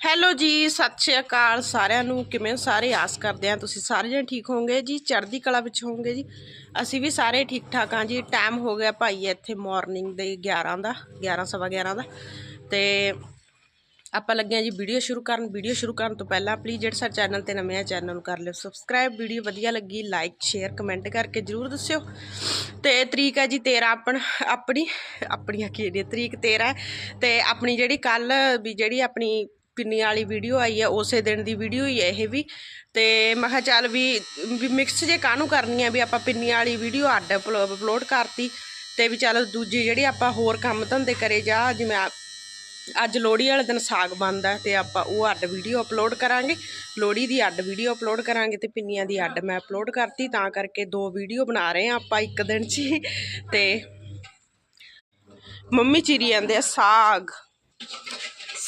Hello ਜੀ, ਸਤਿ ਸ਼੍ਰੀ ਅਕਾਲ ਸਾਰਿਆਂ ਨੂੰ। ਕਿਵੇਂ ਸਾਰੇ ਆਸ ਕਰਦੇ ਆ ਤੁਸੀਂ ਸਾਰੇ ਜਣੇ ਠੀਕ ਹੋਵੋਗੇ। ਜੀ, ਚੜ੍ਹਦੀ ਕਲਾ ਵਿੱਚ ਹੋਵੋਗੇ ਜੀ। ਅਸੀਂ ਵੀ ਸਾਰੇ ਠੀਕ ਠਾਕ ਹਾਂ ਜੀ। ਟਾਈਮ ਹੋ ਗਿਆ ਭਾਈ ਇੱਥੇ ਮਾਰਨਿੰਗ ਦੇ 11 ਦਾ 11 ਸਵਾ 11 ਦਾ। ਤੇ ਆਪਾਂ ਲੱਗੇ ਹਾਂ ਜੀ ਵੀਡੀਓ ਸ਼ੁਰੂ ਕਰਨ। ਵੀਡੀਓ ਸ਼ੁਰੂ ਕਰਨ ਤੋਂ ਪਹਿਲਾਂ ਪਲੀਜ਼ ਜਿਹੜੇ ਸਾਡੇ ਚੈਨਲ ਤੇ ਨਵੇਂ ਆ, ਚੈਨਲ ਨੂੰ ਕਰ ਲਿਓ ਸਬਸਕ੍ਰਾਈਬ ਵੀਡੀਓ ਵਧੀਆ ਲੱਗੀ ਲਾਈਕ ਸ਼ੇਅਰ ਕਮੈਂਟ ਕਰਕੇ ਜਰੂਰ ਦੱਸਿਓ। ਤੇ ਤਰੀਕ ਹੈ ਜੀ 13 ਆਪਣ, ਆਪਣੀ, ਆਪਣੀਆਂ ਕੀ ਤਰੀਕ 13 ਹੈ। ਤੇ ਆਪਣੀ ਜਿਹੜੀ ਕੱਲ ਵੀ ਜਿਹੜੀ ਆਪਣੀ ਪਿੰਨੀ ਵਾਲੀ ਵੀਡੀਓ ਆਈ ਹੈ ਉਸੇ ਦਿਨ ਦੀ ਵੀਡੀਓ ਹੀ ਹੈ ਇਹ ਵੀ। ਤੇ ਮੈਂ ਕਿਹਾ ਚੱਲ ਵੀ ਮਿਕਸ ਜੇ ਕਾਹਨੂੰ ਕਰਨੀ ਆ ਵੀ ਆਪਾਂ ਪਿੰਨੀਆਂ ਵਾਲੀ ਵੀਡੀਓ ਅੱਡ ਅਪਲੋਡ ਕਰਤੀ ਤੇ ਵੀ ਚੱਲ ਦੂਜੀ ਜਿਹੜੀ ਆਪਾਂ ਹੋਰ ਕੰਮ ਧੰਦੇ ਕਰੇ ਜਾ, ਜਿਵੇਂ ਅੱਜ ਲੋਹੜੀ ਵਾਲੇ ਦਿਨ ਸਾਗ ਬਣਦਾ ਹੈ ਤੇ ਆਪਾਂ ਉਹ ਅੱਡ ਵੀਡੀਓ ਅਪਲੋਡ ਕਰਾਂਗੇ। ਲੋਹੜੀ ਦੀ ਅੱਡ ਵੀਡੀਓ ਅਪਲੋਡ ਕਰਾਂਗੇ ਤੇ ਪਿੰਨੀਆਂ ਦੀ ਅੱਡ ਮੈਂ ਅਪਲੋਡ ਕਰਤੀ, ਤਾਂ ਕਰਕੇ ਦੋ ਵੀਡੀਓ ਬਣਾ ਰਹੇ ਆ ਆਪਾਂ ਇੱਕ ਦਿਨ 'ਚ ਹੀ। ਤੇ ਮੰਮੀ ਚੀਰੀ ਜਾਂਦੇ ਆ ਸਾਗ।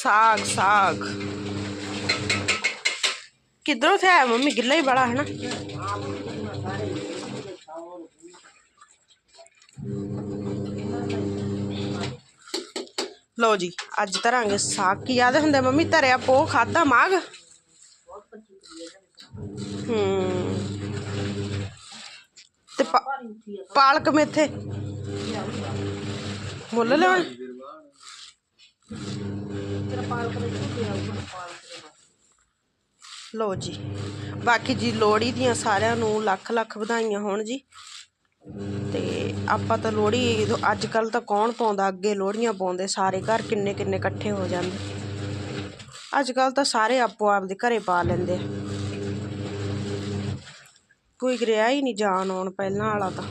ਸਾਗ ਸਾਗ। ਕਿੱਧਰੋਂ ਤੇ ਆਇਆ? ਮੰਮੀ ਗਿੱਲਾ ਹੀ ਬੜਾ ਹੈ ਨਾ ਲਓ ਜੀ, ਅੱਜ ਧਰਾਂਗੇ ਸਾਗ। ਕੀ ਯਾਦ ਹੁੰਦਾ ਮੰਮੀ? ਧਰਿਆ ਪੋ ਖਾਦਾ ਮਾਗ ਹੂੰ। ਤੇ ਪਾ- ਪਾਲਕ ਮੇਥੇ? ਮੁੱਲ ਲੈਣ ਲਓ ਜੀ, ਬਾਕੀ ਜੀ ਲੋਹੜੀ ਦੀਆਂ ਸਾਰਿਆਂ ਨੂੰ ਲੱਖ ਲੱਖ ਵਧਾਈਆਂ ਹੋਣ ਜੀ। ਤੇ ਆਪਾਂ ਤਾਂ ਲੋਹੜੀ ਅੱਜ ਕੱਲ ਤਾਂ ਕੌਣ ਪਾਉਂਦਾ? ਅੱਗੇ ਲੋਹੜੀਆਂ ਪਾਉਂਦੇ, ਸਾਰੇ ਘਰ ਕਿੰਨੇ ਕਿੰਨੇ ਇਕੱਠੇ ਹੋ ਜਾਂਦੇ। ਅੱਜ ਕੱਲ ਤਾਂ ਸਾਰੇ ਆਪੋ ਆਪਦੇ ਘਰੇ ਪਾ ਲੈਂਦੇ ਆ। ਕੋਈ ਰਿਹਾ ਹੀ ਨਹੀਂ ਜਾਣ ਆਉਣ ਪਹਿਲਾਂ ਵਾਲਾ ਤਾਂ।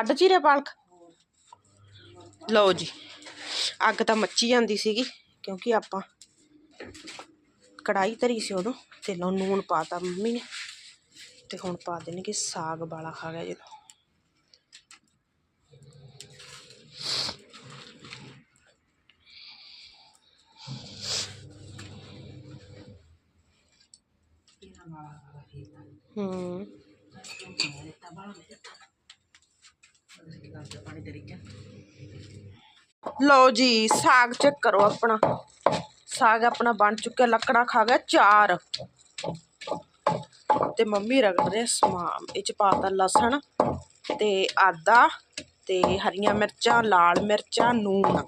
ਅੱਡ ਚੀਰੇ ਪਾਲਕ? ਲਓ ਜੀ, ਅੱਗ ਤਾਂ ਮੱਚੀ ਜਾਂਦੀ ਸੀਗੀ, ਕਿਉਂਕਿ ਆਪਾਂ ਕੜਾਈ ਧਰੀ ਸੀ ਉਦੋਂ, ਤੇ ਲਓ ਨੂਨ ਪਾਤਾ ਮੰਮੀ ਨੇ, ਤੇ ਹੁਣ ਪਾ ਦੇਣਗੇ ਸਾਗ ਵਾਲਾ ਖਾ ਗਿਆ ਜਦੋਂ। ਹੂੰ। ਲਓ ਜੀ, ਸਾਗ ਚੈੱਕ ਕਰੋ ਆਪਣਾ। ਸਾਗ ਆਪਣਾ ਬਣ ਚੁੱਕਿਆ, ਲੱਕੜਾ ਖਾ ਗਿਆ ਚਾਰ। ਤੇ ਮੰਮੀ ਰਗੜ ਰਹੇ ਸਮਾਨ, ਇਹ ਚ ਪਾਤਾ ਲਸਣ ਤੇ ਆਦਾ ਤੇ ਹਰੀਆਂ ਮਿਰਚਾਂ, ਲਾਲ ਮਿਰਚਾਂ, ਨੂਨ।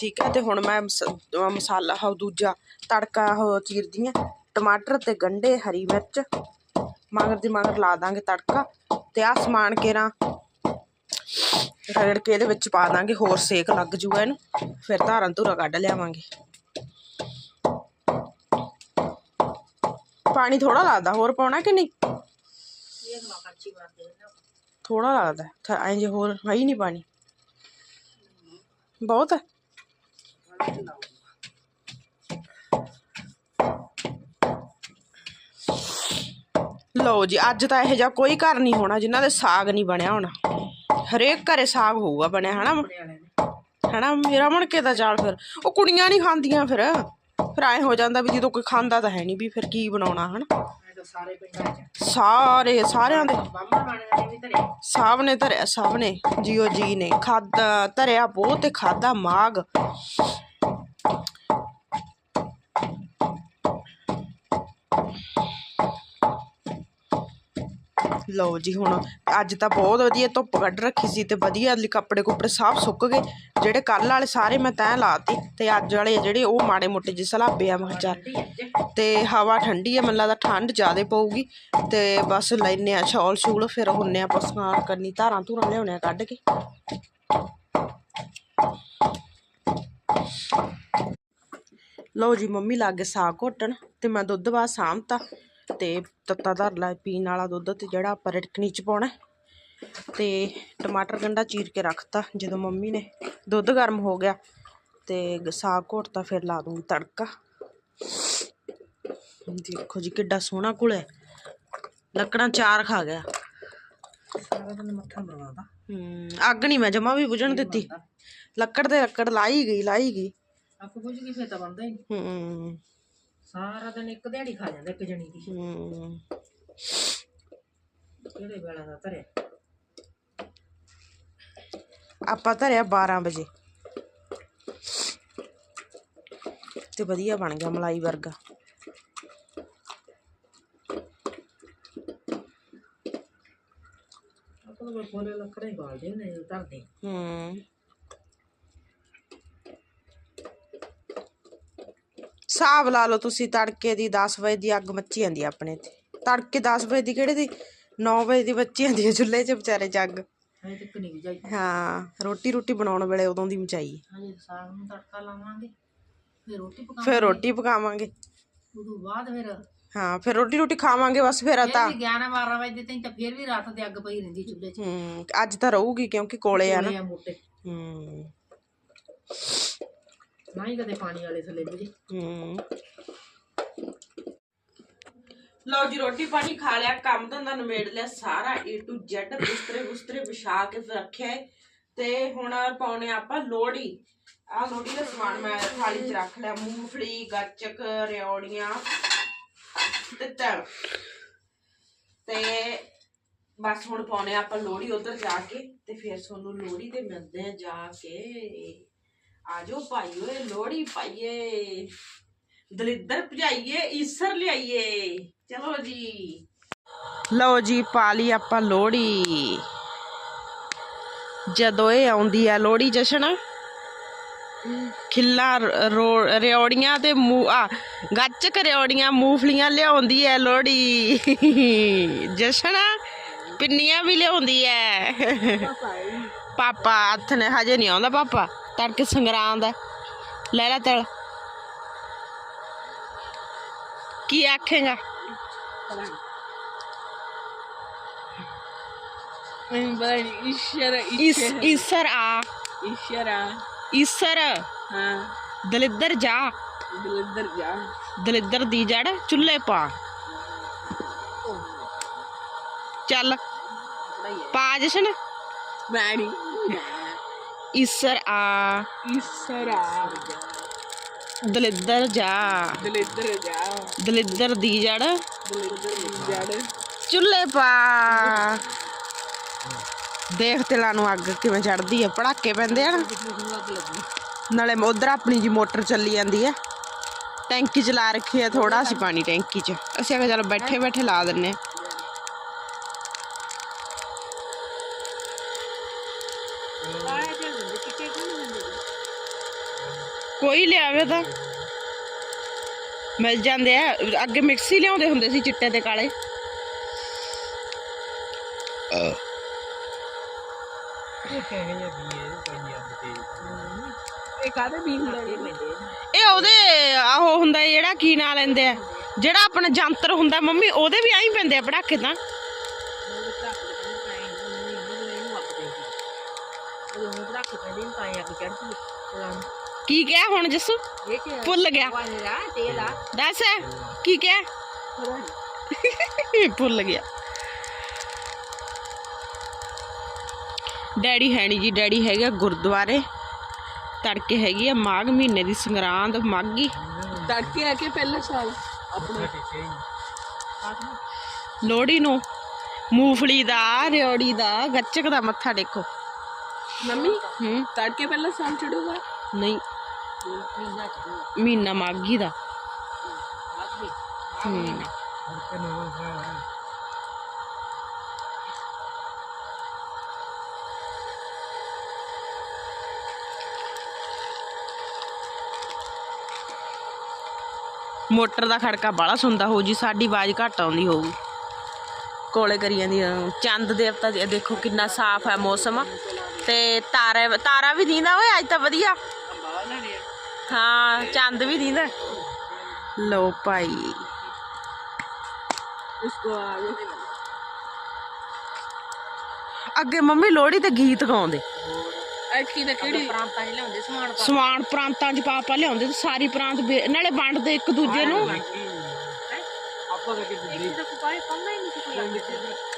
ਠੀਕ ਹੈ, ਤੇ ਹੁਣ ਮੈਂ ਮਸ- ਮਸਾਲਾ ਉਹ ਦੂਜਾ ਤੜਕਾ ਉਹ ਚੀਰਦੀ ਆ ਟਮਾਟਰ ਤੇ ਗੰਢੇ, ਹਰੀ ਮਿਰਚ। ਮਗਰ ਦੀ ਮਗਰ ਲਾ ਦਾਂਗੇ ਤੜਕਾ। ਤੇ ਆ ਸਮਾਨ ਕੇਰਾਂ ਰਗੜ ਕੇ ਇਹਦੇ ਵਿੱਚ ਪਾ ਦਾਂਗੇ, ਹੋਰ ਸੇਕ ਲੱਗ ਜੂਗਾ ਇਹਨੂੰ। ਫਿਰ ਧਾਰਾਂ ਧੂਰਾ ਕੱਢ ਲਿਆਵਾਂਗੇ। ਪਾਣੀ ਥੋੜਾ ਲੱਗਦਾ, ਹੋਰ ਪਾਉਣਾ ਕਿ ਨਹੀਂ? ਥੋੜਾ ਲੱਗਦਾ ਐਂ ਜੇ ਹੋਰ ਹੈ ਹੀ ਨਹੀਂ ਪਾਣੀ। ਬਹੁਤ ਹੈ। ਲਓ ਜੀ, ਅੱਜ ਤਾਂ ਇਹ ਜਿਹਾ ਕੋਈ ਘਰ ਨਹੀਂ ਹੋਣਾ ਜਿਨ੍ਹਾਂ ਦੇ ਸਾਗ ਨਹੀਂ ਬਣਿਆ ਹੋਣਾ। ਹਰੇਕ ਘਰੇ ਸਾਗ ਹੋਊਗਾ ਬਣਿਆ ਹਨਾ? ਹਨਾ? ਮੇਰਾ ਮਣ ਕੇ ਤਾਂ ਚੱਲ ਫਿਰ। ਉਹ ਕੁੜੀਆਂ ਨਹੀਂ ਖਾਂਦੀਆਂ ਫਿਰ। ਫਿਰ ਐ ਹੋ ਜਾਂਦਾ ਵੀ ਜਦੋਂ ਕੋਈ ਖਾਂਦਾ ਤਾਂ ਹੈ ਨਹੀਂ ਵੀ ਫਿਰ ਕੀ ਬਣਾਉਣਾ ਹਨਾ? ਸਾਰੇ ਸਾਰਿਆਂ ਦੇ। ਸਭ ਨੇ ਧਰਿਆ ਸਭ ਨੇ। ਜੀਓ ਜੀ ਨੇ। ਖਾਦਾ ਧਰਿਆ ਬਹੁਤ ਤੇ ਖਾਦਾ ਮਾਗ ਲਓ ਜੀ ਹੁਣ ਅੱਜ ਤਾਂ ਬਹੁਤ ਵਧੀਆ ਧੁੱਪ ਕੱਢ ਰੱਖੀ ਸੀ ਤੇ ਵਧੀਆ ਲਈ ਕੱਪੜੇ ਕੁਪੜੇ ਸਾਫ਼ ਸੁੱਕ ਗਏ। ਜਿਹੜੇ ਕੱਲ ਵਾਲੇ ਸਾਰੇ ਮੈਂ ਤੈਅ ਲਾਤੀ ਤੇ ਅੱਜ ਵਾਲੇ ਜਿਹੜੇ ਉਹ ਮਾੜੇ ਮੋਟੇ ਜਿਹੇ ਸਲਾਬੇ ਆ ਮੈਂ ਕਿਹਾ ਚੱਲ। ਤੇ ਹਵਾ ਠੰਡੀ ਹੈ ਮੈਨੂੰ ਲੱਗਦਾ ਠੰਡ ਜ਼ਿਆਦੇ ਪਊਗੀ। ਤੇ ਬਸ ਲੈਨੇ ਆ ਸ਼ਾਲ ਸ਼ੂਲ, ਫਿਰ ਹੁੰਨੇ ਆ ਪਸਨਾਨ ਕਰਨੀ ਧਾਰਾਂ ਧੂਰਾਂ ਲਿਆਉਣੇ ਆ ਕੱਢ ਕੇ। ਲਓ ਜੀ ਮੰਮੀ ਲਾਗੇ ਸਾਗ ਘੋਟਣ ਤੇ ਮੈਂ ਦੁੱਧ ਬਾਅਦ ਸਾਂਭਤਾ। ਤੇ ਤੱਤਾ ਧਰ ਲਾ ਪੀਣ ਵਾਲਾ ਦੁੱਧ ਤੇ ਜਿਹੜਾ ਆਪਾਂ ਰਿੜਕਣੀ ਚ ਪਾਉਣਾ ਤੇ ਟਮਾਟਰ ਗੰਡਾ ਚੀਰ ਕੇ ਰੱਖਤਾ ਜਦੋਂ ਮੰਮੀ ਨੇ ਦੁੱਧ ਗਰਮ ਹੋ ਗਿਆ ਤੇ ਸਾਗ ਘੋਟਤਾ ਫਿਰ ਲਾ ਦੂੰਗੀ ਤੜਕਾ। ਦੇਖੋ ਜੀ ਕਿੱਡਾ ਸੋਹਣਾ ਘੁਲਿਆ ਲੱਕੜਾਂ ਚਾਰ ਖਾ ਗਿਆ। ਹੂੰ ਅੱਗ ਨਹੀਂ ਮੈਂ ਜਮਾ ਵੀ ਬੁਝਣ ਦਿੱਤੀ। ਲੱਕੜ ਤੇ ਲੱਕੜ ਲਾਈ ਗਈ ਲਾਈ ਗਈ। ਆਪੂ ਕੁਝ ਕੀ ਫੇਰ ਤਾਂ ਬਣਦਾ ਹੀ ਹੂੰ। ਸਾਰਾ ਦਿਨ ਇੱਕ ਦਿਹਾੜੀ ਖਾ ਜਾਂਦਾ ਇੱਕ ਜਣੀ ਦੀ। ਹੂੰ। ਕਿਹੜੇ ਵੇਲਾ ਦਾ ਧਰਿਆ? ਆਪਾਂ ਧਰਿਆ 12 ਵਜੇ। ਤੇ ਵਧੀਆ ਬਣ ਗਿਆ ਮਲਾਈ ਵਰਗਾ। ਆਪਾਂ ਤਾਂ ਕੋਲੇ ਲੱਕੜਾਂ ਬਾਲਦੇ ਨੇ ਧਰਦੇ ਹੂੰ। ਹਿਸਾਬ ਲਾ ਲਓ ਤੁਸੀਂ ਤੜਕੇ ਦੀ 10 ਵਜੇ ਦੀ ਅੱਗ ਮੱਚੀ ਜਾਂਦੀ ਆ ਆਪਣੇ ਇੱਥੇ। ਤੜਕੇ 10 ਵਜੇ ਦੀ ਕਿਹੜੇ ਦੀ? 9 ਵਜੇ ਦੀ ਮੱਚੀ ਜਾਂਦੀ ਚੁੱਲ੍ਹੇ 'ਚ ਵਿਚਾਰੇ 'ਚ ਅੱਗ ਹਜੇ ਤੱਕ ਨਹੀਂ ਜਾਈ ਹਾਂ ਰੋਟੀ ਰੋਟੀ ਬਣਾਉਣ ਵੇਲੇ ਉਦੋਂ ਦੀ ਮਚਾਈ। ਹਜੇ ਸਾਗ ਨੂੰ ਤੜਕਾ ਲਾਵਾਂਗੇ ਫਿਰ ਰੋਟੀ ਪਕਾਵਾਂਗੇ। ਫਿਰ ਰੋਟੀ ਪਕਾਵਾਂਗੇ। ਉਦੋਂ ਬਾਅਦ ਫਿਰ ਹਾਂ ਫਿਰ ਰੋਟੀ ਰੋਟੀ ਖਾਵਾਂਗੇ ਬਸ ਫਿਰ ਫਿਰ ਤਾਂ। ਵੀ 11 12 ਵਜੇ ਤਾਈਂ ਤਾਂ ਫਿਰ ਵੀ ਰਾਤ ਦੇ ਅੱਗ ਪਈ ਰਹਿੰਦੀ ਚੁੱਲ੍ਹੇ 'ਚ। ਹੂੰ ਅੱਜ ਤਾਂ ਰਹੂਗੀ ਕਿਉਂਕਿ ਕੋਲੇ ਆ ਨਾ। ਆ ਹੂੰ। ਨਾ ਹੀ ਕਦੇ ਪਾਣੀ ਵਾਲੇ ਥੱਲੇ ਬੁਝੇ ਹੂੰ। ਲਓ ਜੀ, ਰੋਟੀ ਪਾਣੀ ਖਾ ਲਿਆ, ਕੰਮ ਧੰਦਾ ਨਿਬੇੜ ਲਿਆ, ਸਾਰਾ A to Z ਬਿਸਤਰੇ ਬੁਸਤਰੇ ਵਿਛਾ ਕੇ ਫਿਰ ਰੱਖਿਆ ਏ। ਤੇ ਹੁਣ ਪਾਉਣੇ ਆਪਾਂ ਲੋੜੀ ਆ ਲੋੜੀ ਦਾ ਸਮਾਨ ਮੈਂ ਥਾਲੀ 'ਚ ਰੱਖ ਲਿਆ, ਮੂੰਗਫਲੀ, ਗੱਚਕ ਰਿਉੜੀਆਂ ਤੇ ਤਲ। ਤੇ ਬਸ ਹੁਣ ਪਾਉਣੇ ਆਪਾਂ ਲੋੜੀ ਉਧਰ ਜਾ ਕੇ ਤੇ ਫਿਰ ਤੁਹਾਨੂੰ ਲੋੜੀ ਤੇ ਮਿਲਦੇ ਆ ਜਾ ਕੇ। ਆਜੋ ਭਾਈ ਓਏ ਲੋੜੀ ਪਾਈਏ ਦਲਿੱਦਰ ਭਜਾਈਏ ਈਸਰ ਲਿਆਈਏ ਚਲੋ ਜੀ ਲਓ ਜੀ ਪਾ ਲਈ ਆਪਾਂ ਲੋੜੀ ਜਦੋਂ ਇਹ ਆਉਂਦੀ ਆ ਲੋੜੀ ਜਸ਼ਨ ਖਿੱਲਾ ਰ- ਰੋ- ਰਿਉੜੀਆਂ ਤੇ ਮੂ ਆ ਗੱਚਕ ਰਿਉੜੀਆਂ ਮੂੰਗਫਲੀਆਂ ਲਿਆਉਂਦੀ ਐ ਲੋੜੀ ਜਸ਼ਨ ਪਿੰਨੀਆਂ ਵੀ ਲਿਆਉਂਦੀ ਐ ਪਾਪਾ ਹੱਥ ਨੇ ਹਜੇ ਨਹੀਂ ਆਉਂਦਾ ਪਾਪਾ ਤੜਕੇ ਸੰਗਰਾਂ ਦਾ ਲੈ ਲੈ ਤਲ। ਕੀ ਆਖੇਗਾ? ਮੈਨੂੰ ਪਤਾ ਨਹੀਂ ਇਸ ਈਸ਼ਰ। ਆ। ਈਸ਼ਰ ਆ। ਹਾਂ। ਦਲਿੱਦਰ ਜਾ। ਦਲਿੱਦਰ ਜਾ। ਦਲਿੱਦਰ ਦੀ ਜੜ ਚੁੱਲ੍ਹੇ ਪਾ। ਚੱਲ। ਪਾ ਜਸ਼ਨ ਮੈਂ ਇਸਰ ਆ। ਇਸਰਾ ਦਲਿੱਦਰ ਜਾ। ਦਲਿੱਦਰ ਜਾ। ਦਲਿੱਦਰ ਦੀ ਜੜ। ਦਲਿੱਦਰ ਦੀ ਜੜ। ਚੁੱਲ੍ਹੇ ਪਾ। ਦੇਖ ਤਿਲਾਂ ਨੂੰ ਅੱਗ ਕਿਵੇਂ ਚੜਦੀ ਆ। ਪੜਾਕੇ ਪੈਂਦੇ ਆ ਨਾਲੇ ਉਧਰ ਆਪਣੀ ਜੀ ਮੋਟਰ ਚੱਲੀ ਜਾਂਦੀ ਆ। ਟੈਂਕੀ ਚਲਾ ਰੱਖੀ ਆ ਥੋੜਾ ਅਸੀਂ ਪਾਣੀ ਟੈਂਕੀ 'ਚ। ਅਸੀਂ ਆਖਿਆ ਚਲੋ ਬੈਠੇ ਬੈਠੇ ਲਾ ਦਿੰਨੇ ਆ। ਕੋਈ ਲਿਆਵੇ ਤਾਂ। ਮਿਲ ਜਾਂਦੇ ਆ। ਅੱਗੇ ਮਿਕਸ ਲਿਆਉਂਦੇ ਹੁੰਦੇ ਸੀ ਚਿੱਟੇ ਤੇ ਕਾਲੇ। ਇਹ ਉਹਦੇ, ਆਹੋ ਹੁੰਦਾ ਜਿਹੜਾ ਕੀ ਨਾਂ ਲੈਂਦੇ ਆ। ਜਿਹੜਾ ਆਪਣਾ ਜੰਤਰ ਹੁੰਦਾ ਮੰਮੀ, ਉਹਦੇ ਵੀ ਆਹੀ ਪੈਂਦੇ ਆ ਪੜਾਕੇ ਤਾਂ। ਕੀ ਕਿਹਾ ਹੁਣ ਜੱਸੂ? ਭੁੱਲ ਗਿਆ। ਦੱਸ ਕੀ ਕਿਹਾ? ਭੁੱਲ ਗਿਆ। ਡੈਡੀ ਹੈ ਨਹੀਂ ਜੀ ਡੈਡੀ ਹੈਗਾ ਗੁਰਦੁਆਰੇ। ਤੜਕੇ ਹੈਗੀ ਆ ਮਾਘ ਮਹੀਨੇ ਦੀ ਸੰਗਰਾਂਦ ਮਾਗੀ ਤੜਕੇ ਆ ਕੇ ਪਹਿਲਾ ਸਾਲ। ਆਪਣਾ। ਲੋੜੀ ਨੂੰ ਮੂਫਲੀ ਦਾ ਰਿਓੜੀ ਦਾ ਗੱਚਕ ਦਾ ਮੱਥਾ ਦੇਖੋ ਮੰਮੀ ਹੂੰ? ਤੜਕੇ ਪਹਿਲਾਂ ਸਾਲ ਚੜੂਗਾ? ਨਹੀਂ। ਮਹੀਨਾ ਚੜੂਗਾ ਮਾਗੀ ਦਾ ਮੋਟਰ ਦਾ ਖੜਕਾ ਬਾਲਾ ਸੁਣਦਾ ਹੋ ਜੀ ਸਾਡੀ ਆਵਾਜ਼ ਘੱਟ ਆਉਂਦੀ ਹੋਊ ਕੋਲੇ ਕਰੀਆਂ ਦੀ ਚੰਦ ਦੇਵਤਾ ਦੇਖੋ ਕਿੰਨਾ ਸਾਫ਼ ਹੈ ਮੌਸਮ ਤੇ ਤਾਰਾ ਤਾਰਾ ਵੀ ਦੀਂਦਾ ਓਏ ਅੱਜ ਤਾਂ ਵਧੀਆ। ਹਾਂ ਚੰਦ ਵੀ ਦੀਂਦਾ। ਲੋ ਭਾਈ। ਅੱਗੇ ਮੰਮੀ ਲੋਹੜੀ ਤੇ ਗੀਤ ਗਾਉਂਦੇ। ਐਤਕੀ ਤਾਂ ਕਿਹੜੀ? ਪ੍ਰਾਂਤਾਂ 'ਚ ਲਿਆਉਂਦੇ ਸਮਾਨ ਸਮਾਨ ਪ੍ਰਾਂਤਾਂ 'ਚ ਪਾ ਲਿਆਉਂਦੇ ਤੇ ਸਾਰੀ ਪ੍ਰਾਂਤ ਨਾਲੇ ਵੰਡਦੇ ਇੱਕ ਦੂਜੇ ਨੂੰ। ਆਪਾਂ ਤਾਂ ਕੋਈ ਪਾਏ ਪੰਨਾ ਹੀ ਨਹੀਂ ਸੀ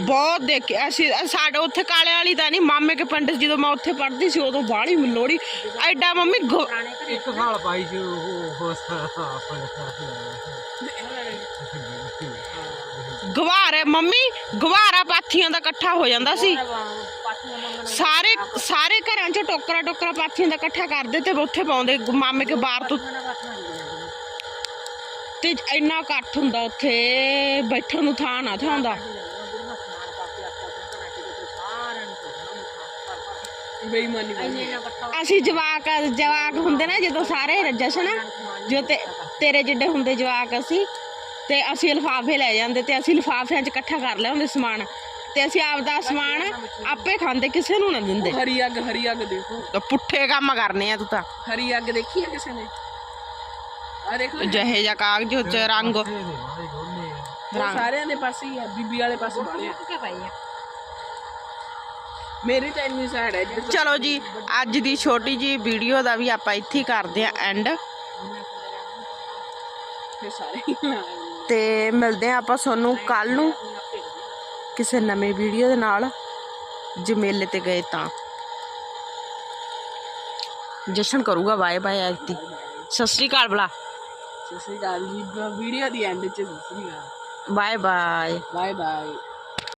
ਬਹੁਤ ਦੇਖਿਆ ਅਸੀਂ ਸਾਡੇ ਉੱਥੇ ਕਾਲੇ ਵਾਲੀ ਤਾਂ ਨਹੀਂ ਮਾਮੇ ਕੇ ਪਿੰਡ 'ਚ ਜਦੋਂ ਮੈਂ ਉੱਥੇ ਪੜ੍ਹਦੀ ਸੀ ਉਦੋਂ ਬਾਹਲੀ ਲੋਹੜੀ। ਐਡਾ ਮੰਮੀ ਗੁ- ਇੱਕ ਸਾਲ ਪਾਈ ਸੀ ਉਹ ਗਵਾਰੇ ਮੰਮੀ ਗਵਾਰਾ ਪਾਥੀਆਂ ਦਾ ਇਕੱਠਾ ਹੋ ਜਾਂਦਾ ਸੀ। ਸਾਰੇ ਸਾਰੇ ਘਰਾਂ 'ਚ ਟੋਕਰਾ ਟੋਕਰਾ ਪਾਥੀਆਂ ਦਾ ਇਕੱਠਾ ਕਰਦੇ ਤੇ ਉੱਥੇ ਪਾਉਂਦੇ ਗੁ- ਮਾਮੇ ਕੇ ਬਾਹਰ ਤੋਂ। ਤੇ ਇੰਨਾ ਇਕੱਠ ਹੁੰਦਾ ਉੱਥੇ ਬੈਠਣ ਨੂੰ ਥਾਂ ਨਾ ਥਾਂ ਹੁੰਦਾ। ਬੇਈਮਾਨੀ ਅਸੀਂ ਜਵਾਕ ਜਵਾਕ ਹੁੰਦੇ ਨਾ ਜਦੋਂ ਸਾਰੇ ਜਸ਼ਨ ਜੋ ਤੇ ਤੇਰੇ ਜਿੱਡੇ ਹੁੰਦੇ ਜਵਾਕ ਅਸੀਂ ਤੇ ਅਸੀਂ ਲਿਫਾਫੇ ਲੈ ਜਾਂਦੇ ਤੇ ਅਸੀਂ ਲਿਫਾਫਿਆਂ 'ਚ ਇਕੱਠਾ ਕਰ ਲਿਆਉਂਦੇ ਸਮਾਨ ਤੇ ਅਸੀਂ ਆਪਦਾ ਸਮਾਨ ਆਪੇ ਖਾਂਦੇ ਕਿਸੇ ਨੂੰ ਨਾ ਦਿੰਦੇ। ਹਰੀ ਅੱਗ ਹਰੀ ਅੱਗ ਦੇਖੋ। ਤਾਂ ਪੁੱਠੇ ਕੰਮ ਕਰਨੇ ਆ ਤੂੰ ਤਾਂ। ਹਰੀ ਅੱਗ ਦੇਖੀ ਹੈ ਕਿਸੇ ਨੇ? ਆ ਦੇਖੋ ਜਿਹੇ ਜਿਹਾ ਕਾਗਜ਼ ਉੱਚ ਰੰਗ। ਸਾਰਿਆਂ ਦੇ ਪਾਸੇ ਹੀ ਆ ਬੀਬੀ ਵਾਲੇ ਪਾਸੇ ਆ। ਪਾਈ ਆ। ਮੇਰੀ ਤਾਂ ਇੰਨੀ ਸਾਈਡ ਹੈ ਇੱਧਰ ਚਲੋ ਜੀ ਅੱਜ ਦੀ ਛੋਟੀ ਜੀ ਵੀਡੀਓ ਦਾ ਵੀ ਆਪਾਂ ਇੱਥੇ ਹੀ ਕਰਦੇ ਆ ਐਂਡ ਤੇ ਸਾਰੇ ਮਿਲਦੇ ਆ ਆਪਾਂ ਤੁਹਾਨੂੰ ਕੱਲ ਨੂੰ ਕਿਸੇ ਨਵੇਂ ਵੀਡੀਓ ਦੇ ਨਾਲ। ਜੇ ਮੇਲੇ ਤੇ ਗਏ ਤਾਂ। ਜਸ਼ਨ ਕਰੂਗਾ ਬਾਏ ਬਾਏ ਐਤੀ ਸਤਿ ਸ਼੍ਰੀ ਅਕਾਲ ਬਲਾ ਸਤਿ ਸ਼੍ਰੀ ਅਕਾਲ ਜੀ ਵੀਡੀਓ ਦੀ ਐਂਡ ਚ ਸਤਿ ਸ਼੍ਰੀ ਅਕਾਲ। Bye bye bye bye